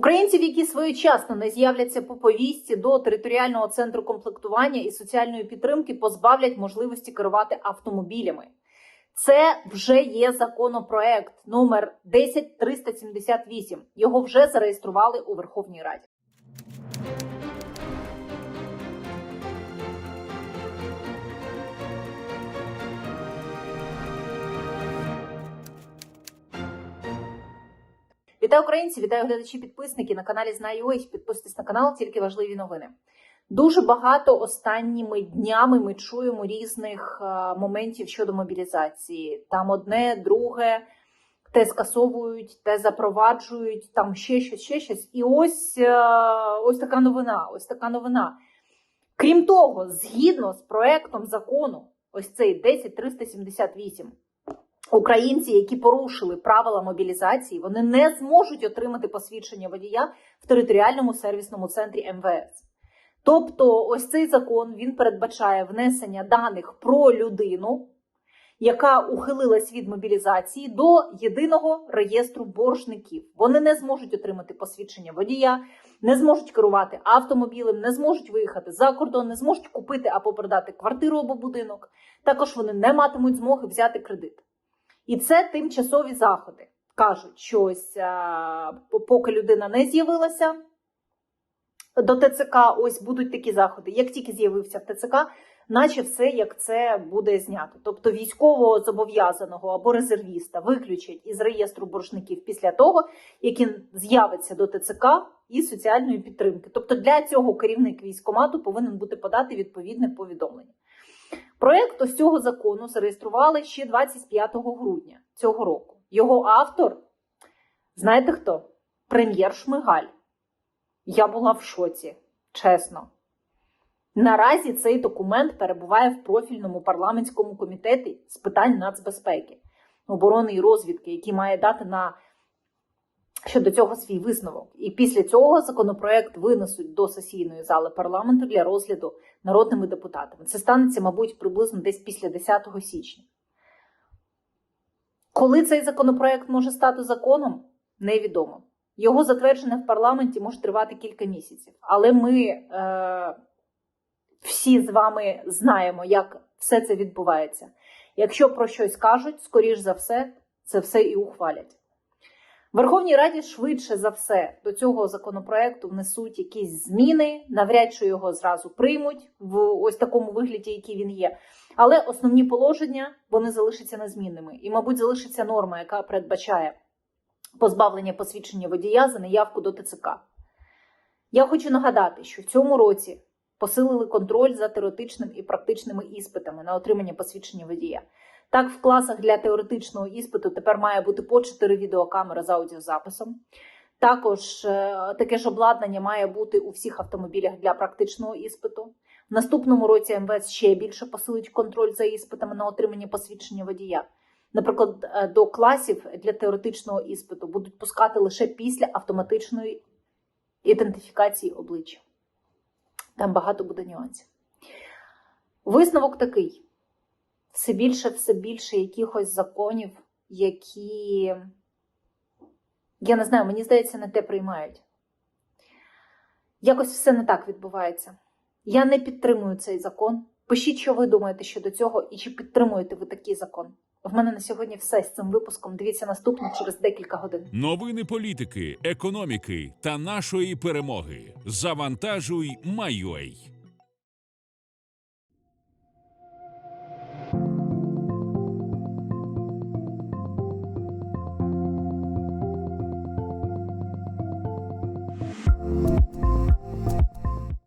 Українців, які своєчасно не з'являться по повісті до територіального центру комплектування і соціальної підтримки, позбавлять можливості керувати автомобілями. Це вже є законопроект номер 10378. Його вже зареєстрували у Верховній Раді. Вітаю українці, вітаю глядачі, підписники на каналі Знаю. Підписуйтесь на канал, тільки важливі новини. Дуже багато останніми днями ми чуємо різних е, моментів щодо мобілізації. Там одне, друге, те скасовують, те запроваджують, там ще щось, ще щось. І ось, е, ось така новина. Ось така новина. Крім того, згідно з проектом закону, ось цей 10378, Українці, які порушили правила мобілізації, вони не зможуть отримати посвідчення водія в територіальному сервісному центрі МВС. Тобто, ось цей закон він передбачає внесення даних про людину, яка ухилилась від мобілізації до єдиного реєстру боржників. Вони не зможуть отримати посвідчення водія, не зможуть керувати автомобілем, не зможуть виїхати за кордон, не зможуть купити або продати квартиру або будинок. Також вони не матимуть змоги взяти кредит. І це тимчасові заходи. Кажуть, що ось поки людина не з'явилася до ТЦК, ось будуть такі заходи. Як тільки з'явився в ТЦК, наче все як це буде знято. Тобто військового зобов'язаного або резервіста виключать із реєстру боржників після того, як він з'явиться до ТЦК і соціальної підтримки. Тобто для цього керівник військомату повинен бути подати відповідне повідомлення. Проект ось цього закону зареєстрували ще 25 грудня цього року. Його автор, знаєте хто? Прем'єр Шмигаль. Я була в шоці, чесно. Наразі цей документ перебуває в профільному парламентському комітеті з питань нацбезпеки, оборони і розвідки, який має дати на щодо цього свій висновок. І після цього законопроект винесуть до сесійної зали парламенту для розгляду народними депутатами. Це станеться, мабуть, приблизно десь після 10 січня. Коли цей законопроект може стати законом, невідомо. Його затвердження в парламенті може тривати кілька місяців. Але ми е, всі з вами знаємо, як все це відбувається. Якщо про щось кажуть, скоріш за все, це все і ухвалять. Верховній Раді швидше за все до цього законопроекту внесуть якісь зміни, навряд чи його зразу приймуть в ось такому вигляді, який він є. Але основні положення вони залишаться незмінними. І, мабуть, залишиться норма, яка передбачає позбавлення посвідчення водія за неявку до ТЦК. Я хочу нагадати, що в цьому році посилили контроль за теоретичним і практичними іспитами на отримання посвідчення водія. Так, в класах для теоретичного іспиту тепер має бути по 4 відеокамери з аудіозаписом. Також е, таке ж обладнання має бути у всіх автомобілях для практичного іспиту. В наступному році МВС ще більше посилить контроль за іспитами на отримання посвідчення водія. Наприклад, е, до класів для теоретичного іспиту будуть пускати лише після автоматичної ідентифікації обличчя. Там багато буде нюансів. Висновок такий: все більше, все більше якихось законів, які, я не знаю, мені здається, не те приймають. Якось все не так відбувається. Я не підтримую цей закон. Пишіть, що ви думаєте щодо цього, і чи підтримуєте ви такий закон. В мене на сьогодні все з цим випуском. Дивіться наступний через декілька годин. Новини політики, економіки та нашої перемоги. Завантажуй, Майой.